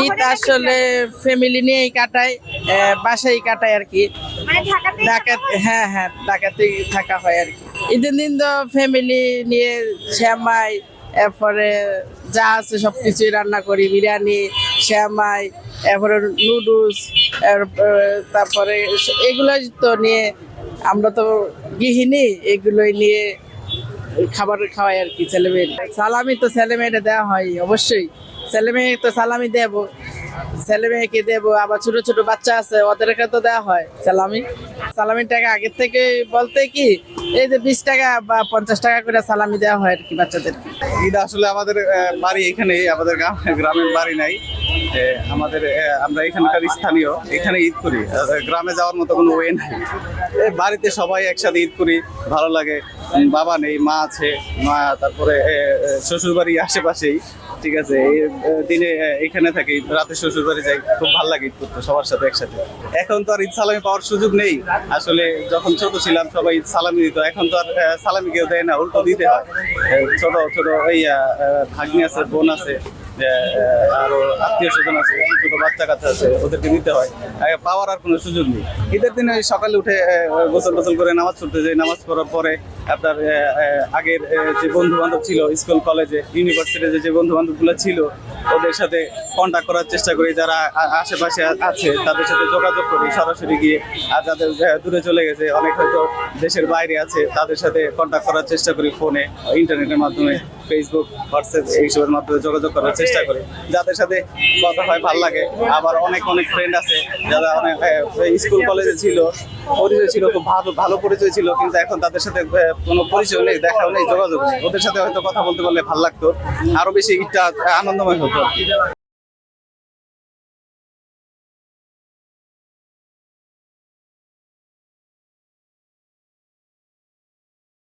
ঈদ আসলে ফ্যামিলি নিয়েই কাটাই বাসায় কাটাই আর কি। মানে ঢাকাতে হ্যাঁ? হ্যাঁ ঢাকাতে থাকা হয় আর কি। ঈদের দিন তো ফ্যামিলি নিয়ে শ্যামাই এরপরে যা আছে সব কিছুই রান্না করি বিরিয়ানি শ্যামাই এরপরে নুডলস তারপরে এগুলো তো নিয়ে আমরা তো গৃহিণী এগুলোই নিয়ে খাবার খাওয়াই আর কি ছেলে মেয়ে সালামি তো ছেলে মেয়েটা দেওয়া হয় অবশ্যই। ছেলে মেয়ে তো সালামি দেবো। ছেলে মেয়েকে দেবো, আবার ছোট ছোট বাচ্চা আছে, ওদেরকে তো দেওয়া হয় সালামি। সালামির টাকা আগের থেকে বলতে কি, এই যে বিশ টাকা বা পঞ্চাশ টাকা করে সালামি দেওয়া হয় আর কি বাচ্চাদেরকে। ঈদ আসলে আমাদের বাড়ি এখানে আমাদের গ্রামের বাড়ি নাই। আমাদের আমরা এখানকার স্থানীয়, এখানে ঈদ করি। গ্রামে যাওয়ার মতো কোনো ওয়ে নাই। বাড়িতে সবাই একসাথে ঈদ করি, ভালো লাগে। বাবা নেই, মা আছে, মা, তারপরে শ্বশুর বাড়ি আশেপাশেই। ঠিক আছে দিনে এখানে থাকি রাতে শ্বশুর বাড়ি যাই খুব ভালো লাগে ঈদ করতে সবার সাথে একসাথে। এখন তো আর ঈদ সালামি পাওয়ার সুযোগ নেই। আসলে যখন ছোট ছিলাম সবাই ঈদ সালামি দিত এখন তো আর সালামি কেউ দেয় না উল্টো দিতে হয়। ছোট ছোট আহ, ভাগ্নি আছে বোন আছে যে, আহ, আরও আত্মীয় স্বজন আছে ছোট বাচ্চা কাচ্চা আছে ওদেরকে নিতে হয়। পাওয়ার আর কোনো সুযোগ নেই। ঈদের দিনে সকালে উঠে গোসল টোসল করে নামাজ পড়তে যাই। নামাজ পড়ার পরে আপনার আগের যে বন্ধু বান্ধব ছিল স্কুল কলেজে ইউনিভার্সিটিতে যে বন্ধু বান্ধবগুলো ছিল ওদের সাথে কন্ট্যাক্ট করার চেষ্টা করি, যারা আশেপাশে আছে, তাদের সাথে যোগাযোগ করি। সরাসরি গিয়ে, আর যাদের দূরে চলে গেছে, অনেক হয়তো দেশের বাইরে আছে, তাদের সাথে কন্ট্যাক্ট করার চেষ্টা করি ফোনে ইন্টারনেটের মাধ্যমে ফেসবুক হোয়াটসঅ্যাপ এইসবের মাধ্যমে যোগাযোগ করার চেষ্টা করি। যাদের সাথে কথা হয়, ভালো লাগে। আবার অনেক অনেক ফ্রেন্ড আছে, যারা অনেক স্কুল কলেজে ছিল, পরিচয় ছিল, খুব ভালো ভালো পরিচয় ছিল, কিন্তু এখন তাদের সাথে কোনো পরিচয় নেই, দেখাও নেই, যোগাযোগ নেই। ওদের সাথে হয়তো কথা বলতে পারলে ভালো লাগতো। আরও বেশি ঈদটা আনন্দময় হতো। আর কি।